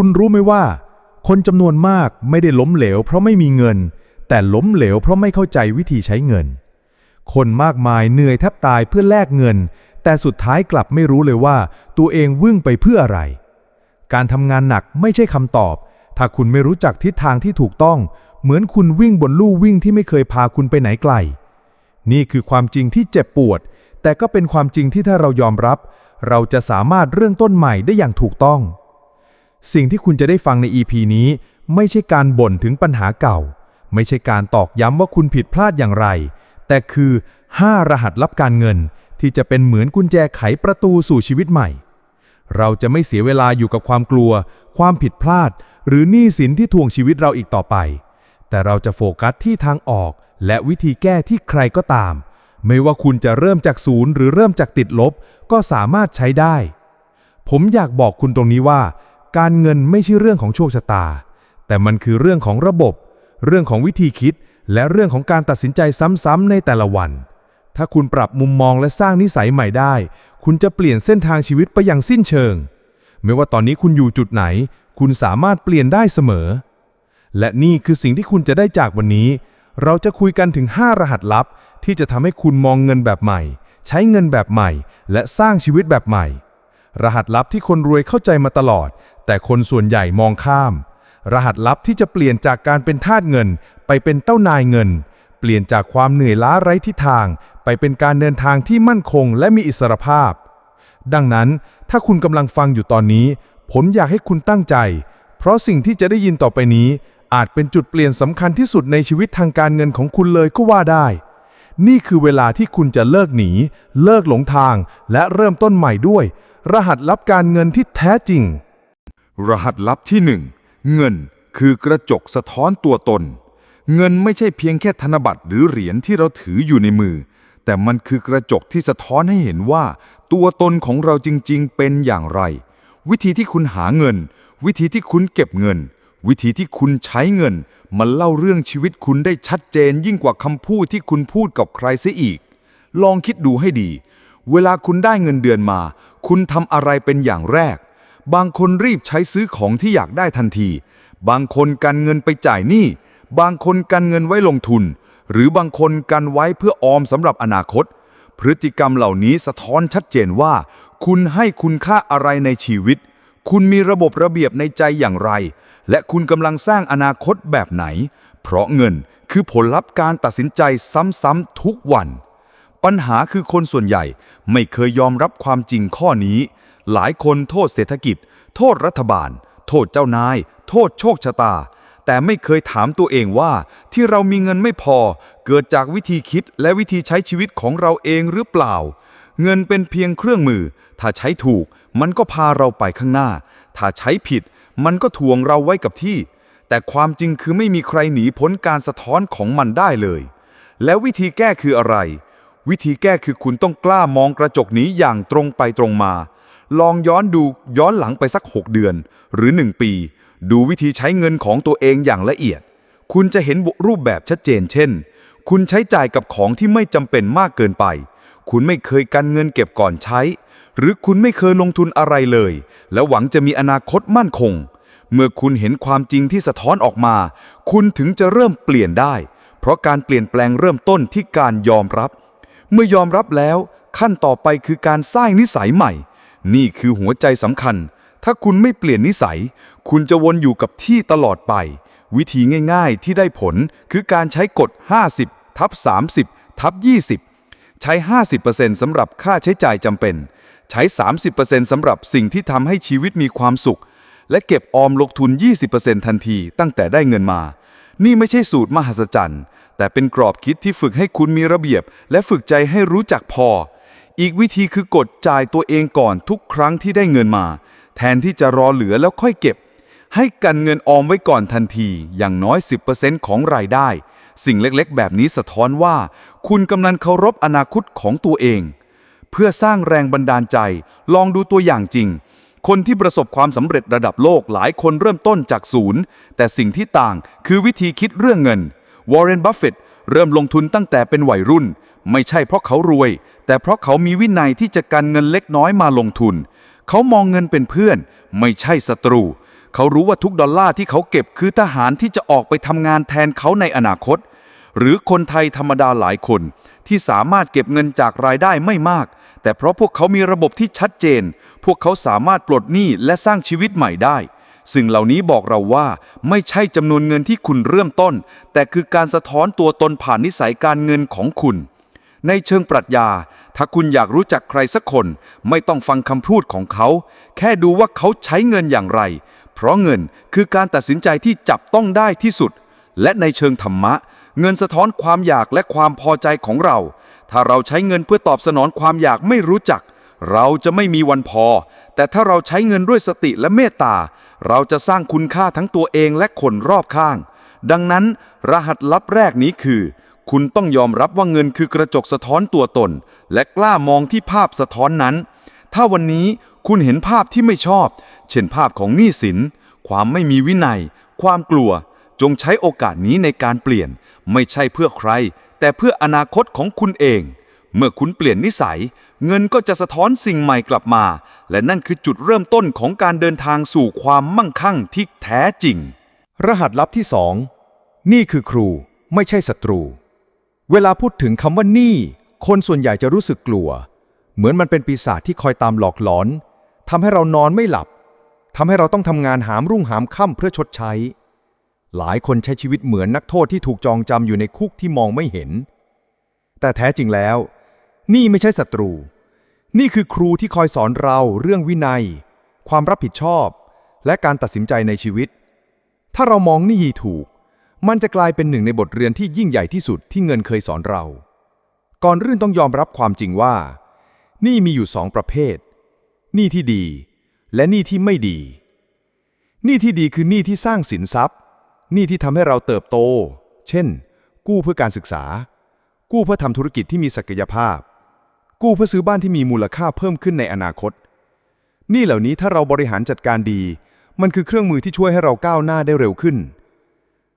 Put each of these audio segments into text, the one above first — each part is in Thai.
คุณรู้ไหมว่า คนจำนวนมากไม่ได้ล้มเหลว เพราะไม่มีเงิน แต่ล้มเหลวเพราะไม่เข้าใจวิธีใช้เงิน คนมากมายเหนื่อยแทบตายเพื่อแลกเงิน แต่สุดท้ายกลับไม่รู้เลยว่า ตัวเองวิ่งไปเพื่ออะไร การทำงานหนักไม่ใช่คำตอบ ถ้าคุณไม่รู้จักทิศทางที่ถูกต้อง เหมือนคุณวิ่งบนลู่วิ่งที่ไม่เคยพาคุณไปไหนไกล นี่คือความจริงที่เจ็บปวด แต่ก็เป็นความจริงที่ถ้าเรายอมรับ เราจะสามารถเริ่มต้นใหม่ได้อย่างถูกต้อง สิ่งที่คุณจะได้ฟังใน EP นี้ ไม่ใช่การบ่นถึงปัญหาเก่า ไม่ใช่การตอกย้ำว่าคุณผิดพลาดอย่างไร แต่คือ 5 รหัสลับการเงิน ที่จะเป็นเหมือนกุญแจไขประตูสู่ชีวิตใหม่ เราจะไม่เสียเวลาอยู่กับความกลัว ความผิดพลาด หรือหนี้สินที่ทวงชีวิตเราอีกต่อไป แต่เราจะโฟกัสที่ทางออก และวิธีแก้ที่ใครก็ตาม ไม่ว่าคุณจะเริ่มจากศูนย์หรือเริ่มจากติดลบ ก็สามารถใช้ได้ ผมอยากบอกคุณตรงนี้ว่า การเงินไม่ใช่เรื่องของโชคชะตา แต่มันคือเรื่องของระบบ เรื่องของวิธีคิด และเรื่องของการตัดสินใจซ้ำๆในแต่ละวัน ถ้าคุณปรับมุมมองและสร้างนิสัยใหม่ได้ คุณจะเปลี่ยนเส้นทางชีวิตไปอย่างสิ้นเชิง ไม่ว่าตอนนี้คุณอยู่จุดไหน คุณสามารถเปลี่ยนได้เสมอ และนี่คือสิ่งที่คุณจะได้จากวันนี้ เราจะคุยกันถึง 5 รหัสลับ ที่จะทำให้คุณมองเงินแบบใหม่ ใช้เงินแบบใหม่ และสร้างชีวิตแบบใหม่ รหัสลับที่คนรวยเข้าใจมาตลอด แต่คนส่วนใหญ่มองข้าม รหัสลับที่จะเปลี่ยนจากการเป็นทาสเงิน ไปเป็นเต้านายเงิน เปลี่ยนจากความเหนื่อยล้าไร้ทิศทาง ไปเป็นการเดินทางที่มั่นคงและมีอิสรภาพ ดังนั้นถ้าคุณกำลังฟังอยู่ตอนนี้ ผมอยากให้คุณตั้งใจ เพราะสิ่งที่จะได้ยินต่อไปนี้ อาจเป็นจุดเปลี่ยนสำคัญที่สุดในชีวิตทางการเงินของคุณเลยก็ว่าได้นี่คือเวลาที่คุณจะเลิกหนี เลิกหลงทาง และเริ่มต้นใหม่ด้วย รหัสลับการเงินที่แท้จริง รหัสลับที่หนึ่งเงินคือกระจกสะท้อนตัวตน เงินไม่ใช่เพียงแค่ธนบัตรหรือเหรียญที่เราถืออยู่ในมือ แต่มันคือกระจกที่สะท้อนให้เห็นว่า ตัวตนของเราจริง ๆ เป็นอย่างไร วิธีที่คุณหาเงิน วิธีที่คุณเก็บเงิน วิธีที่คุณใช้เงิน มันเล่าเรื่องชีวิตคุณได้ชัดเจนยิ่งกว่าคำพูดที่คุณพูดกับใครเสียอีก ลองคิดดูให้ดี เวลาคุณได้เงินเดือนมาคุณทำอะไรเป็นอย่างแรก บางคนรีบใช้ซื้อของที่อยากได้ทันที บางคนกันเงินไปจ่ายหนี้ บางคนกันเงินไว้ลงทุน หรือบางคนกันไว้เพื่อออมสำหรับอนาคต พฤติกรรมเหล่านี้สะท้อนชัดเจนว่า คุณให้คุณค่าอะไรในชีวิต คุณมีระบบระเบียบในใจอย่างไร และคุณกำลังสร้างอนาคตแบบไหน เพราะเงินคือผลลัพธ์การตัดสินใจซ้ำๆทุกวัน ปัญหาคือคนส่วนใหญ่ไม่เคยยอมรับความจริงข้อนี้ หลายคนโทษเศรษฐกิจ โทษรัฐบาล โทษเจ้านาย โทษโชคชะตา แต่ไม่เคยถามตัวเองว่า ที่เรามีเงินไม่พอ เกิดจากวิธีคิดและวิธีใช้ชีวิตของเราเองหรือเปล่า เงินเป็นเพียงเครื่องมือ ถ้าใช้ถูก มันก็พาเราไปข้างหน้า ถ้าใช้ผิด มันก็ทวงเราไว้กับที่ แต่ความจริงคือไม่มีใครหนีพ้นการสะท้อนของมันได้เลย แล้ววิธีแก้คืออะไร วิธีแก้คือคุณต้องกล้ามองกระจกนี้อย่างตรงไปตรงมา ลองย้อนดูย้อนหลังไปสัก 6 เดือน หรือ 1 ปี ดูวิธีใช้เงินของตัวเองอย่างละเอียด คุณจะเห็นรูปแบบชัดเจน เช่น คุณใช้จ่ายกับของที่ไม่จำเป็นมากเกินไป คุณไม่เคยกันเงินเก็บก่อนใช้ หรือคุณไม่เคยลงทุนอะไรเลย แล้วหวังจะมีอนาคตมั่นคง เมื่อคุณเห็นความจริงที่สะท้อนออกมา คุณถึงจะเริ่มเปลี่ยนได้ เพราะการเปลี่ยนแปลงเริ่มต้นที่การยอมรับ เมื่อยอมรับแล้วขั้นต่อไปคือการสร้างนิสัยใหม่ นี่คือหัวใจสำคัญ ถ้าคุณไม่เปลี่ยนนิสัย คุณจะวนอยู่กับที่ตลอดไป วิธีง่ายๆที่ได้ผลคือการใช้กฎ 50 ทับ 30 ทับ 20 ใช้ 50%สำหรับค่าใช้จ่ายจำเป็น ใช้ 30%สำหรับสิ่งที่ทำให้ชีวิตมีความสุข และเก็บออมลงทุน 20%ทันทีตั้งแต่ได้เงินมา นี่ไม่ใช่สูตรมหัศจรรย์ แต่เป็นกรอบคิดที่ฝึกให้คุณมีระเบียบ และฝึกใจให้รู้จักพอ อีกวิธีคือกดจ่ายตัวเองก่อนทุกครั้งที่ได้เงินมา แทนที่จะรอเหลือแล้วค่อยเก็บ ให้กันเงินออมไว้ก่อนทันที อย่างน้อย 10%ของรายได้ สิ่งเล็กๆ แบบนี้สะท้อนว่า คุณกำลังเคารพอนาคตของตัวเอง เพื่อสร้างแรงบันดาลใจ ลองดูตัวอย่างจริง คนที่ประสบความสำเร็จระดับโลกหลายคนเริ่มต้นจากศูนย์ แต่สิ่งที่ต่างคือวิธีคิดเรื่องเงิน วอร์เรน บัฟเฟตต์เริ่มลงทุนตั้งแต่เป็นวัยรุ่น ไม่ใช่เพราะเขารวย แต่เพราะเขามีวินัยที่จะกันเงินเล็กน้อยมาลงทุน เขามองเงินเป็นเพื่อน ไม่ใช่ศัตรู เขารู้ว่าทุกดอลลาร์ที่เขาเก็บคือทหารที่จะออกไปทำงานแทนเขาในอนาคต หรือคนไทยธรรมดาหลายคน ที่สามารถเก็บเงินจากรายได้ไม่มาก แต่เพราะพวกเขามีระบบที่ชัดเจน พวกเขาสามารถปลดหนี้และสร้างชีวิตใหม่ได้ สิ่งเหล่านี้บอกเราว่าไม่ใช่จำนวนเงินที่คุณเริ่มต้น แต่คือการสะท้อนตัวตนผ่านนิสัยการเงินของคุณ ในเชิงปรัชญา ถ้าคุณอยากรู้จักใครสักคน ไม่ต้องฟังคำพูดของเขา แค่ดูว่าเขาใช้เงินอย่างไร เพราะเงินคือการตัดสินใจที่จับต้องได้ที่สุด และในเชิงธรรมะ เงินสะท้อนความอยากและความพอใจของเรา ถ้าเราใช้เงินเพื่อตอบสนองความอยากไม่รู้จัก เราจะไม่มีวันพอ แต่ถ้าเราใช้เงินด้วยสติและเมตตา เราจะสร้างคุณค่าทั้งตัวเองและคนรอบข้าง ดังนั้น รหัสลับแรกนี้คือ คุณต้องยอมรับว่าเงินคือกระจกสะท้อนตัวตน และกล้ามองที่ภาพสะท้อนนั้น ถ้าวันนี้คุณเห็นภาพที่ไม่ชอบ เช่นภาพของหนี้สิน ความไม่มีวินัย ความกลัว จงใช้โอกาสนี้ในการเปลี่ยน ไม่ใช่เพื่อใคร แต่เพื่ออนาคตของคุณเอง เมื่อคุณเปลี่ยนนิสัย เงินก็จะสะท้อนสิ่งใหม่กลับมา และนั่นคือจุดเริ่มต้นของการเดินทางสู่ความมั่งคั่งที่แท้จริง รหัสลับที่สองนี่คือครูไม่ใช่ศัตรู เวลาพูดถึงคำว่านี้คนส่วนใหญ่จะรู้สึกกลัว เหมือนมันเป็นปีศาจที่คอยตามหลอกหลอนทำให้เรานอนไม่หลับทำให้เราต้องทำงานหามรุ่งหามค่ำเพื่อชดใช้ หลายคนใช้ชีวิตเหมือนนักโทษที่ถูกจองจำอยู่ในคุกที่มองไม่เห็น แต่แท้จริงแล้ว นี่ไม่ใช่ศัตรู นี่คือครูที่คอยสอนเราเรื่องวินัย ความรับผิดชอบ และการตัดสินใจในชีวิต ถ้าเรามองนี่ถูก มันจะกลายเป็นหนึ่งในบทเรียนที่ยิ่งใหญ่ที่สุดที่เงินเคยสอนเรา ก่อนเรื่องต้องยอมรับความจริงว่า นี่มีอยู่สองประเภท นี้ที่ดี และนี้ที่ไม่ดี นี้ที่ดีคือนี้ที่สร้างสินทรัพย์ นี้ที่ทำให้เราเติบโต เช่น กู้เพื่อการศึกษา กู้เพื่อทำธุรกิจที่มีศักยภาพ กู้เพื่อซื้อบ้านที่มีมูลค่าเพิ่มขึ้นในอนาคต นี้เหล่านี้ถ้าเราบริหารจัดการดี มันคือเครื่องมือที่ช่วยให้เราก้าวหน้าได้เร็วขึ้น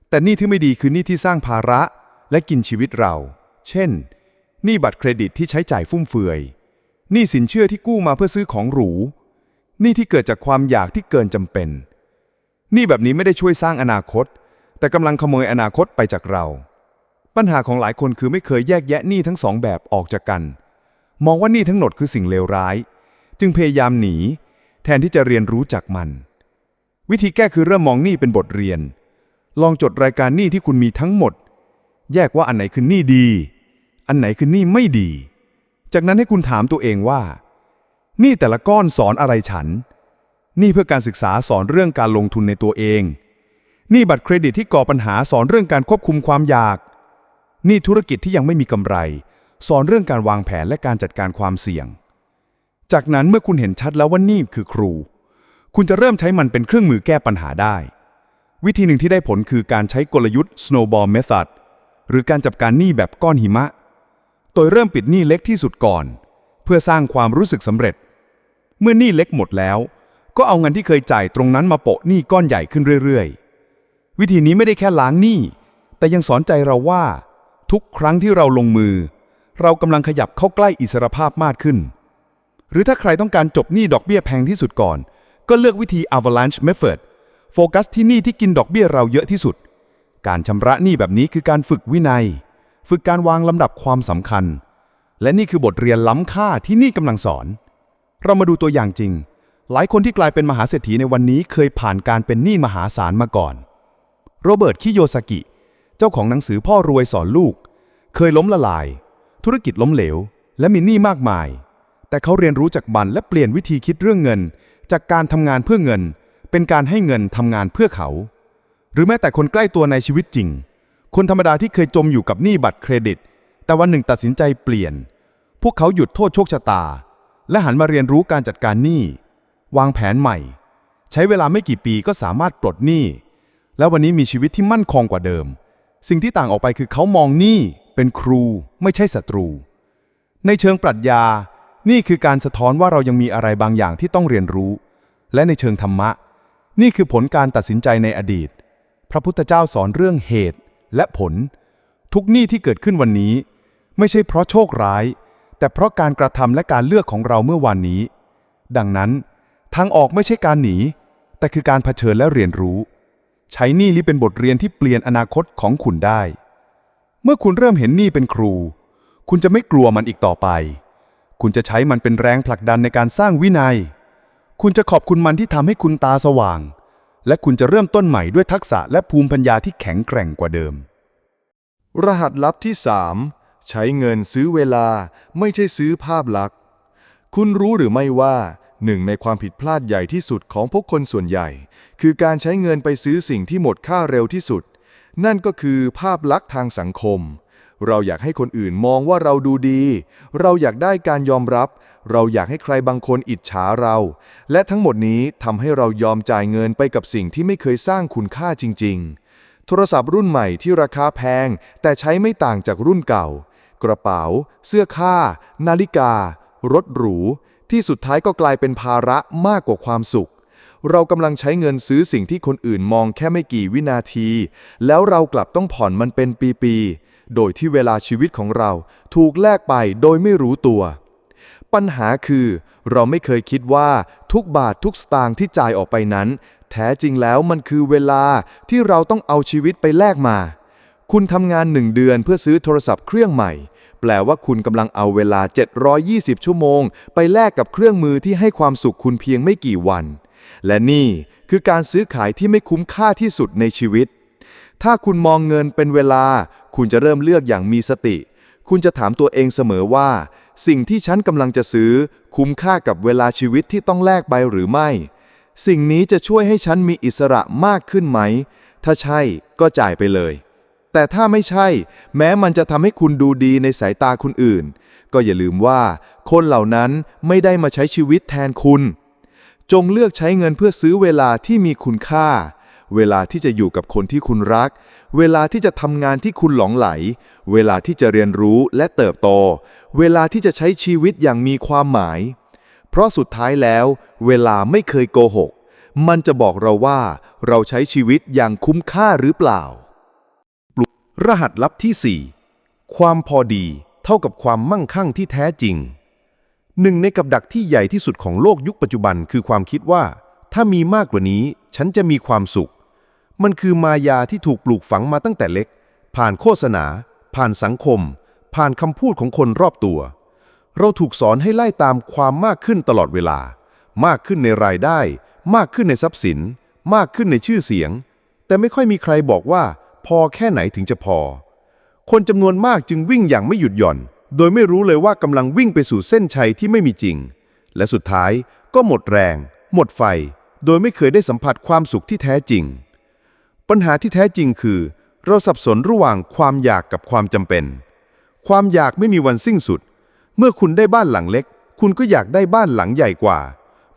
แต่นี้ที่ไม่ดีคือนี้ที่สร้างภาระและกินชีวิตเรา เช่น หนี้บัตรเครดิตที่ใช้จ่ายฟุ่มเฟือย หนี้สินเชื่อที่กู้มาเพื่อซื้อของหรู หนี้ที่เกิดจากความอยากที่เกินจำเป็น หนี้แบบนี้ไม่ได้ช่วยสร้างอนาคต แต่กำลังขโมยอนาคตไปจากเรา ปัญหาของหลายคนคือไม่เคยแยกแยะหนี้ทั้งสองแบบออกจากกัน มองว่าหนี้ทั้งหมดคือสิ่งเลวร้าย จึงพยายามหนี แทนที่จะเรียนรู้จากมัน วิธีแก้คือเริ่มมองหนี้เป็นบทเรียน ลองจดรายการหนี้ที่คุณมีทั้งหมด แยกว่าอันไหนคือหนี้ดี อันไหนคือหนี้ไม่ดี จากนั้นให้คุณถามตัวเองว่าหนี้แต่ละก้อนสอนอะไรฉันหนี้เพื่อการศึกษาสอนเรื่องการลงทุนในตัวเอง นี้บัตรเครดิตที่ก่อปัญหาสอนเรื่องการควบคุมความอยาก นี้ธุรกิจที่ยังไม่มีกำไร สอนเรื่องการวางแผนและการจัดการความเสี่ยง จากนั้นเมื่อคุณเห็นชัดแล้วว่านี่คือครู คุณจะเริ่มใช้มันเป็นเครื่องมือแก้ปัญหาได้ วิธีหนึ่งที่ได้ผลคือการใช้กลยุทธ์ snowball method หรือการจับการหนี้แบบก้อนหิมะ โดยเริ่มปิดหนี้เล็กที่สุดก่อน เพื่อสร้างความรู้สึกสำเร็จ เมื่อหนี้เล็กหมดแล้ว ก็เอาเงินที่เคยจ่ายตรงนั้นมาโปะหนี้ก้อนใหญ่ขึ้นเรื่อยๆ วิธีนี้ไม่ได้แค่ล้างหนี้ แต่ยังสอนใจเราว่า ทุกครั้งที่เราลงมือ เรากำลังขยับเข้าใกล้อิสรภาพมากขึ้น หรือถ้าใครต้องการจบหนี้ดอกเบี้ยแพงที่สุดก่อน ก็เลือกวิธี avalanche method โฟกัสที่หนี้ที่กินดอกเบี้ยเราเยอะที่สุด การชำระหนี้แบบนี้คือการฝึกวินัย ฝึกการวางลำดับความสำคัญ และนี่คือบทเรียนล้ำค่าที่นี่กำลังสอน เรามาดูตัวอย่างจริง หลายคนที่กลายเป็นมหาเศรษฐีในวันนี้เคยผ่านการเป็นหนี้มหาศาลมาก่อน โรเบิร์ต คิโยซากิ เจ้าของหนังสือพ่อรวยสอนลูก เคยล้มละลาย ธุรกิจล้มเหลว และมีหนี้มากมาย แต่เขาเรียนรู้จากมันและเปลี่ยนวิธีคิดเรื่องเงิน จากการทำงานเพื่อเงิน เป็นการให้เงินทำงานเพื่อเขา หรือแม้แต่คนใกล้ตัวในชีวิตจริง คนธรรมดาที่เคยจมอยู่กับหนี้บัตรเครดิต แต่วันหนึ่งตัดสินใจเปลี่ยน พวกเขาหยุดโทษโชคชะตา และหันมาเรียนรู้การจัดการหนี้วางแผนใหม่ ใช้เวลาไม่กี่ปีก็สามารถปลดหนี้ และวันนี้มีชีวิตที่มั่นคงกว่าเดิม สิ่งที่ต่างออกไปคือเขามองนี้เป็นครูไม่ใช่ศัตรู ในเชิงปรัชญา นี่คือการสะท้อนว่าเรายังมีอะไรบางอย่างที่ต้องเรียนรู้ และในเชิงธรรมะ นี่คือผลการตัดสินใจในอดีต พระพุทธเจ้าสอนเรื่องเหตุและผล ทุกหนี้ที่เกิดขึ้นวันนี้ ไม่ใช่เพราะโชคร้าย แต่เพราะการกระทำและการเลือกของเราเมื่อวานนี้ ดังนั้นทางออกไม่ใช่การหนี แต่คือการเผชิญและเรียนรู้ ใช้หนี้นี้เป็นบทเรียนที่เปลี่ยนอนาคตของคุณได้ เมื่อคุณเริ่มเห็นหนี้เป็นครู คุณจะไม่กลัวมันอีกต่อไป คุณจะใช้มันเป็นแรงผลักดันในการสร้างวินัย คุณจะขอบคุณมันที่ทำให้คุณตาสว่าง และคุณจะเริ่มต้นใหม่ด้วยทักษะและภูมิปัญญาที่แข็งแกร่งกว่าเดิม รหัสลับที่ 3 ใช้เงินซื้อเวลาไม่ใช่ซื้อภาพลักษณ์ คุณรู้หรือไม่ว่าหนึ่งในความผิดพลาดใหญ่ที่สุดของพวกคนส่วนใหญ่ คือการใช้เงินไปซื้อสิ่งที่หมดค่าเร็วที่สุด นั่นก็คือภาพลักษณ์ทางสังคม เราอยากให้คนอื่นมองว่าเราดูดี เราอยากได้การยอมรับ เราอยากให้ใครบางคนอิจฉาเรา และทั้งหมดนี้ทำให้เรายอมจ่ายเงินไปกับสิ่งที่ไม่เคยสร้างคุณค่าจริง ๆ โทรศัพท์รุ่นใหม่ที่ราคาแพง แต่ใช้ไม่ต่างจากรุ่นเก่า กระเป๋า เสื้อผ้า นาฬิกา รถหรู ที่สุดท้ายก็กลายเป็นภาระมากกว่าความสุข เรากำลังใช้เงินซื้อสิ่งที่คนอื่นมองแค่ไม่กี่วินาที แล้วเรากลับต้องผ่อนมันเป็นปีๆ โดยที่เวลาชีวิตของเราถูกแลกไปโดยไม่รู้ตัว ปัญหาคือ เราไม่เคยคิดว่าทุกบาททุกสตางค์ที่จ่ายออกไปนั้น แท้จริงแล้วมันคือเวลาที่เราต้องเอาชีวิตไปแลกมา คุณทำงานหนึ่งเดือนเพื่อซื้อโทรศัพท์เครื่องใหม่แปลว่าคุณกำลังเอาเวลา 720 ชั่วโมง ไปแลกกับเครื่องมือที่ให้ความสุขคุณเพียงไม่กี่วัน และนี่คือการซื้อขายที่ไม่คุ้มค่าที่สุดในชีวิต ถ้าคุณมองเงินเป็นเวลา คุณจะเริ่มเลือกอย่างมีสติ คุณจะถามตัวเองเสมอว่า สิ่งที่ฉันกำลังจะซื้อ คุ้มค่ากับเวลาชีวิตที่ต้องแลกไปหรือไม่ สิ่งนี้จะช่วยให้ฉันมีอิสระมากขึ้นไหม ถ้าใช่ก็จ่ายไปเลย แต่ถ้าไม่ใช่ แม้มันจะทำให้คุณดูดีในสายตาคนอื่น ก็อย่าลืมว่า คนเหล่านั้นไม่ได้มาใช้ชีวิตแทนคุณ จงเลือกใช้เงินเพื่อซื้อเวลาที่มีคุณค่า เวลาที่จะอยู่กับคนที่คุณรัก เวลาที่จะทำงานที่คุณหลงไหล เวลาที่จะเรียนรู้และเติบโต เวลาที่จะใช้ชีวิตอย่างมีความหมาย เพราะสุดท้ายแล้ว เวลาไม่เคยโกหก มันจะบอกเราว่า เราใช้ชีวิตอย่างคุ้มค่าหรือเปล่า รหัสลับที่ 4 ความพอดีเท่ากับความมั่งคั่งที่แท้จริง หนึ่งในกับดักที่ใหญ่ที่สุดของโลกยุคปัจจุบันคือความคิดว่า ถ้ามีมากกว่านี้ ฉันจะมีความสุข มันคือมายาที่ถูกปลูกฝังมาตั้งแต่เล็ก ผ่านโฆษณา ผ่านสังคม ผ่านคำพูดของคนรอบตัว เราถูกสอนให้ไล่ตามความมากขึ้นตลอดเวลา มากขึ้นในรายได้ มากขึ้นในทรัพย์สิน มากขึ้นในชื่อเสียง แต่ไม่ค่อยมีใครบอกว่า พอแค่ไหนถึงจะพอ คนจำนวนมากจึงวิ่งอย่างไม่หยุดหย่อน โดยไม่รู้เลยว่ากำลังวิ่งไปสู่เส้นชัยที่ไม่มีจริง และสุดท้ายก็หมดแรง หมดไฟ โดยไม่เคยได้สัมผัสความสุขที่แท้จริง ปัญหาที่แท้จริงคือ เราสับสนระหว่างความอยากกับความจำเป็น ความอยากไม่มีวันสิ้นสุด เมื่อคุณได้บ้านหลังเล็ก คุณก็อยากได้บ้านหลังใหญ่กว่า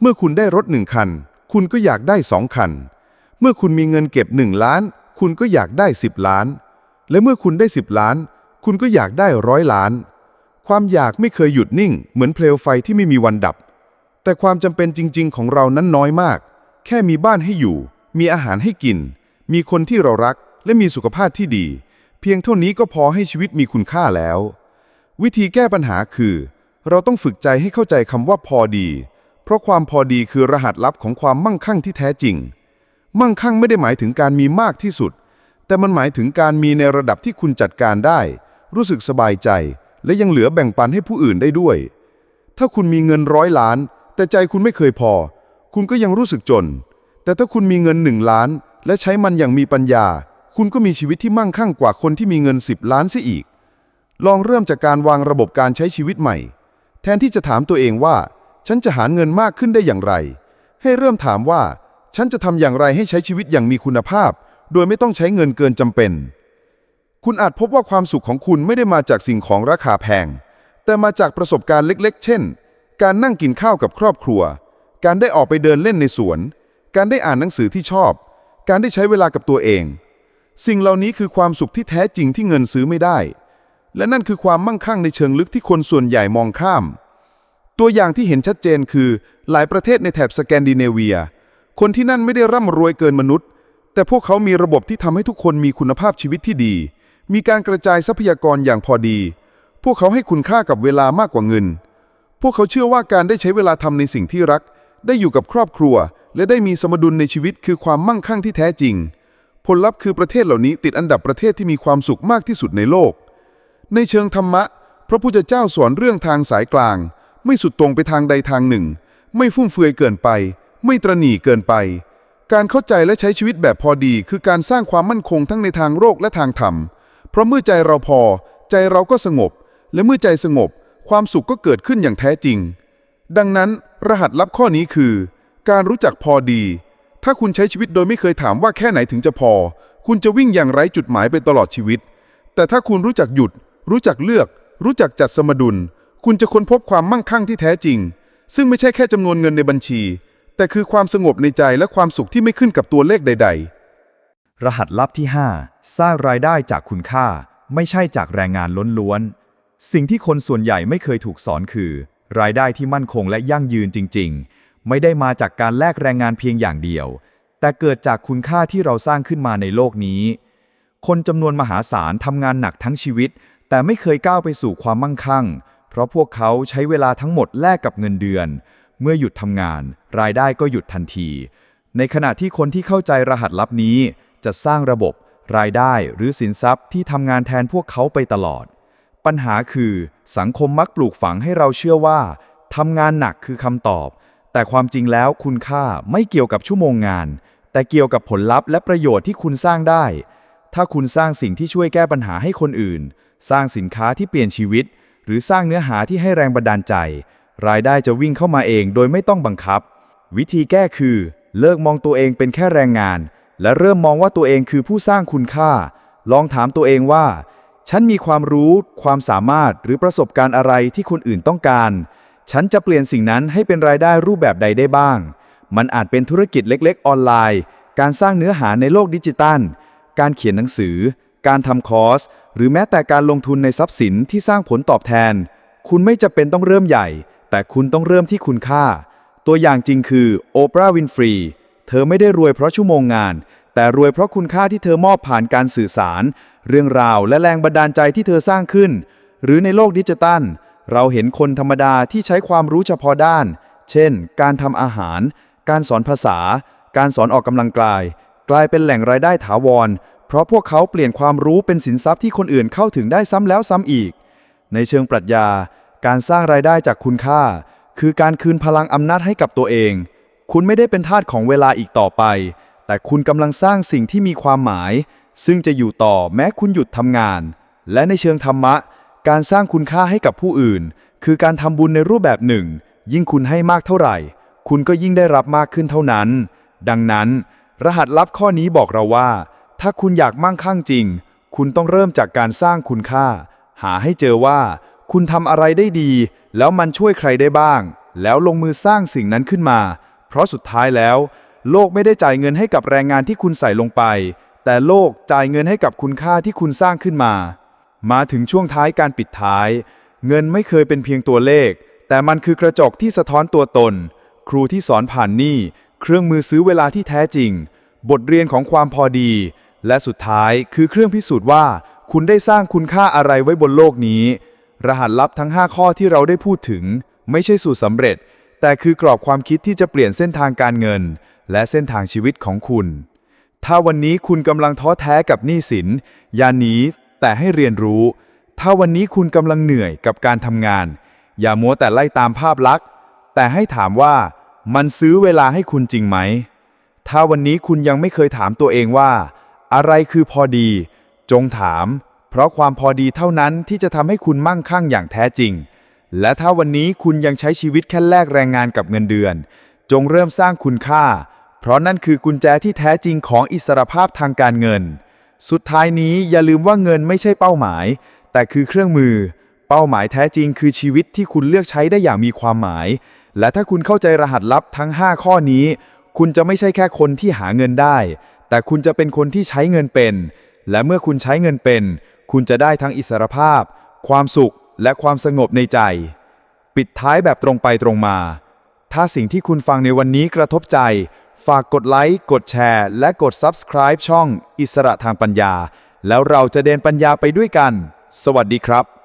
เมื่อคุณได้รถหนึ่งคัน คุณก็อยากได้สองคัน เมื่อคุณมีเงินเก็บหนึ่งล้าน คุณก็อยากได้สิบล้าน และเมื่อคุณได้สิบล้าน คุณก็อยากได้ร้อยล้าน ความอยากไม่เคยหยุดนิ่ง เหมือนเปลวไฟที่ไม่มีวันดับ แต่ความจำเป็นจริง ๆ ของเรานั้นน้อยมาก แค่มีบ้านให้อยู่ มีอาหารให้กิน มีคนที่เรารัก และมีสุขภาพที่ดี เพียงเท่านี้ก็พอให้ชีวิตมีคุณค่าแล้ว วิธีแก้ปัญหาคือ เราต้องฝึกใจให้เข้าใจคำว่าพอดี เพราะความพอดีคือรหัสลับของความมั่งคั่งที่แท้จริง มั่งคั่งไม่ได้หมายถึงการมีมากที่สุด แต่มันหมายถึงการมีในระดับที่คุณจัดการได้ รู้สึกสบายใจ และยังเหลือแบ่งปันให้ผู้อื่นได้ด้วย ถ้าคุณมีเงินร้อยล้าน แต่ใจคุณไม่เคยพอ คุณก็ยังรู้สึกจน แต่ถ้าคุณมีเงินหนึ่งล้าน และใช้มันอย่างมีปัญญา คุณก็มีชีวิตที่มั่งคั่งกว่าคนที่มีเงิน 10 ล้านเสียอีก ลองเริ่มจากการวางระบบการใช้ชีวิตใหม่ แทนที่จะถามตัวเองว่า ฉันจะหาเงินมากขึ้นได้อย่างไร ให้เริ่มถามว่า ฉันจะทำอย่างไรให้ใช้ชีวิตอย่างมีคุณภาพ โดยไม่ต้องใช้เงินเกินจำเป็น คุณอาจพบว่าความสุขของคุณไม่ได้มาจากสิ่งของราคาแพง แต่มาจากประสบการณ์เล็ก ๆ เช่น การนั่งกินข้าวกับครอบครัว การได้ออกไปเดินเล่นในสวน การได้อ่านหนังสือที่ชอบ การได้ใช้เวลากับตัวเอง สิ่งเหล่านี้คือความสุขที่แท้จริงที่เงินซื้อไม่ได้ และนั่นคือความมั่งคั่งในเชิงลึกที่คนส่วนใหญ่มองข้าม ตัวอย่างที่เห็นชัดเจนคือ หลายประเทศในแถบสแกนดิเนเวีย คนที่นั่นไม่ได้ร่ำรวยเกินมนุษย์ แต่พวกเขามีระบบที่ทำให้ทุกคนมีคุณภาพชีวิตที่ดี มีการกระจายทรัพยากรอย่างพอดี พวกเขาให้คุณค่ากับเวลามากกว่าเงิน พวกเขาเชื่อว่าการได้ใช้เวลาทำในสิ่งที่รัก ได้อยู่กับครอบครัว และได้มีสมดุลในชีวิตคือความมั่งคั่งที่แท้จริง ผลลัพธ์คือประเทศเหล่านี้ติดอันดับประเทศที่มีความสุขมากที่สุดในโลก ในเชิงธรรมะ พระพุทธเจ้าสอนเรื่องทางสายกลาง ไม่สุดตรงไปทางใดทางหนึ่ง ไม่ฟุ่มเฟือยเกินไป ไม่ตรหนี่เกินไปการเข้าใจและใช้ชีวิตแบบพอดี คือการสร้างความมั่นคงทั้งในทางโลกและทางธรรม เพราะเมื่อใจเราพอ ใจเราก็สงบ และเมื่อใจสงบ ความสุขก็เกิดขึ้นอย่างแท้จริง ดังนั้นรหัสลับข้อนี้คือ การรู้จักพอดี ถ้าคุณใช้ชีวิตโดยไม่เคยถามว่าแค่ไหนถึงจะพอ คุณจะวิ่งอย่างไร้จุดหมายไปตลอดชีวิต แต่ถ้าคุณรู้จักหยุด รู้จักเลือก รู้จักจัดสมดุล คุณจะค้นพบความมั่งคั่งที่แท้จริง ซึ่งไม่ใช่แค่จำนวนเงินในบัญชี แต่คือความสงบในใจและความสุขที่ไม่ขึ้นกับตัวเลขใด ๆ รหัสลับที่ 5 สร้างรายได้จากคุณค่า ไม่ใช่จากแรงงานล้นล้วน สิ่งที่คนส่วนใหญ่ไม่เคยถูกสอนคือ รายได้ที่มั่นคงและยั่งยืนจริง ๆ ไม่ได้มาจากการแลกแรงงานเพียงอย่างเดียว แต่เกิดจากคุณค่าที่เราสร้างขึ้นมาในโลกนี้ คนจำนวนมหาศาลทำงานหนักทั้งชีวิต แต่ไม่เคยก้าวไปสู่ความมั่งคั่ง เพราะพวกเขาใช้เวลาทั้งหมดแลกกับเงินเดือน เมื่อหยุดทำงาน รายได้ก็หยุดทันที ในขณะที่คนที่เข้าใจรหัสลับนี้ จะสร้างระบบ รายได้หรือสินทรัพย์ที่ทำงานแทนพวกเขาไปตลอด ปัญหาคือสังคมมักปลูกฝังให้เราเชื่อว่าทำงานหนักคือคำตอบ แต่ความจริงแล้วคุณค่าไม่เกี่ยวกับชั่วโมงงาน แต่เกี่ยวกับผลลัพธ์และประโยชน์ที่คุณสร้างได้ ถ้าคุณสร้างสิ่งที่ช่วยแก้ปัญหาให้คนอื่น สร้างสินค้าที่เปลี่ยนชีวิต หรือสร้างเนื้อหาที่ให้แรงบันดาลใจ รายได้จะวิ่งเข้ามาเองโดยไม่ต้องบังคับ วิธีแก้คือ เลิกมองตัวเองเป็นแค่แรงงาน และเริ่มมองว่าตัวเองคือผู้สร้างคุณค่า ลองถามตัวเองว่า ฉันมีความรู้ ความสามารถหรือประสบการณ์อะไรที่คนอื่นต้องการ ฉันจะเปลี่ยนสิ่งนั้นให้เป็นรายได้รูปแบบใดได้บ้าง มันอาจเป็นธุรกิจเล็ก ๆ ออนไลน์ การสร้างเนื้อหาในโลกดิจิตัล การเขียนหนังสือ การทำคอร์ส หรือแม้แต่การลงทุนในทรัพย์สินที่สร้างผลตอบแทน คุณไม่จะเป็นต้องเริ่มใหญ่ แต่คุณต้องเริ่มที่คุณค่า ตัวอย่างจริงคือโอปราห์ วินฟรี เธอไม่ได้รวยเพราะชั่วโมงงาน แต่รวยเพราะคุณค่าที่เธอมอบผ่านการสื่อสาร เรื่องราวและแรงบันดาลใจที่เธอสร้างขึ้น หรือในโลกดิจิตัล เราเห็นคนธรรมดาที่ใช้ความรู้เฉพาะด้าน เช่น การทำอาหาร การสอนภาษา การสอนออกกำลังกาย กลายเป็นแหล่งรายได้ถาวร เพราะพวกเขาเปลี่ยนความรู้เป็นสินทรัพย์ที่คนอื่นเข้าถึงได้ซ้ำแล้วซ้ำอีก ในเชิงปรัชญา การสร้างรายได้จากคุณค่า คือการคืนพลังอำนาจให้กับตัวเอง คุณไม่ได้เป็นทาสของเวลาอีกต่อไป แต่คุณกำลังสร้างสิ่งที่มีความหมาย ซึ่งจะอยู่ต่อแม้คุณหยุดทำงาน และในเชิงธรรมะ การสร้างคุณค่าให้กับผู้อื่น คือการทำบุญในรูปแบบหนึ่ง ยิ่งคุณให้มากเท่าไหร่ คุณก็ยิ่งได้รับมากขึ้นเท่านั้น ดังนั้น รหัสลับข้อนี้บอกเราว่า ถ้าคุณอยากมั่งคั่งจริง คุณต้องเริ่มจากการสร้างคุณค่า หาให้เจอว่า คุณทำอะไรได้ดี แล้วมันช่วยใครได้บ้าง แล้วลงมือสร้างสิ่งนั้นขึ้นมา เพราะสุดท้ายแล้ว โลกไม่ได้จ่ายเงินให้กับแรงงานที่คุณใส่ลงไป แต่โลกจ่ายเงินให้กับคุณค่าที่คุณสร้างขึ้นมา มาถึงช่วงท้ายการปิดท้าย เงินไม่เคยเป็นเพียงตัวเลข แต่มันคือกระจกที่สะท้อนตัวตน ครูที่สอนผ่านหนี้ เครื่องมือซื้อเวลาที่แท้จริง บทเรียนของความพอดี และสุดท้ายคือเครื่องพิสูจน์ว่า คุณได้สร้างคุณค่าอะไรไว้บนโลกนี้ รหัสลับทั้ง 5 ข้อที่เราได้พูดถึง ไม่ใช่สูตรสำเร็จ แต่คือกรอบความคิดที่จะเปลี่ยนเส้นทางการเงิน และเส้นทางชีวิตของคุณ ถ้าวันนี้คุณกำลังท้อแท้กับหนี้สิน อย่าหนีแต่ให้เรียนรู้ ถ้าวันนี้คุณกำลังเหนื่อยกับการทำงาน อย่ามัวแต่ไล่ตามภาพลักษณ์ แต่ให้ถามว่ามันซื้อเวลาให้คุณจริงไหม ถ้าวันนี้คุณยังไม่เคยถามตัวเองว่า อะไรคือพอดี จงถาม เพราะความพอดีเท่านั้นที่จะทำให้คุณมั่งคั่งอย่างแท้จริง และถ้าวันนี้คุณยังใช้ชีวิตแค่แลกแรงงานกับเงินเดือน จงเริ่มสร้างคุณค่า เพราะนั่นคือกุญแจที่แท้จริงของอิสรภาพทางการเงิน สุดท้ายนี้อย่าลืมว่าเงินไม่ใช่เป้าหมาย แต่คือเครื่องมือ เป้าหมายแท้จริงคือชีวิตที่คุณเลือกใช้ได้อย่างมีความหมาย และถ้าคุณเข้าใจรหัสลับทั้ง 5 ข้อนี้ คุณจะไม่ใช่แค่คนที่หาเงินได้ แต่คุณจะเป็นคนที่ใช้เงินเป็น และเมื่อคุณใช้เงินเป็น คุณจะได้ทั้งอิสรภาพ ความสุข และความสงบในใจ ปิดท้ายแบบตรงไปตรงมา ถ้าสิ่งที่คุณฟังในวันนี้กระทบใจ ฝากกดไลค์ กดแชร์ และกด Subscribe ช่อง อิสระทางปัญญา แล้วเราจะเดินปัญญาไปด้วยกัน สวัสดีครับ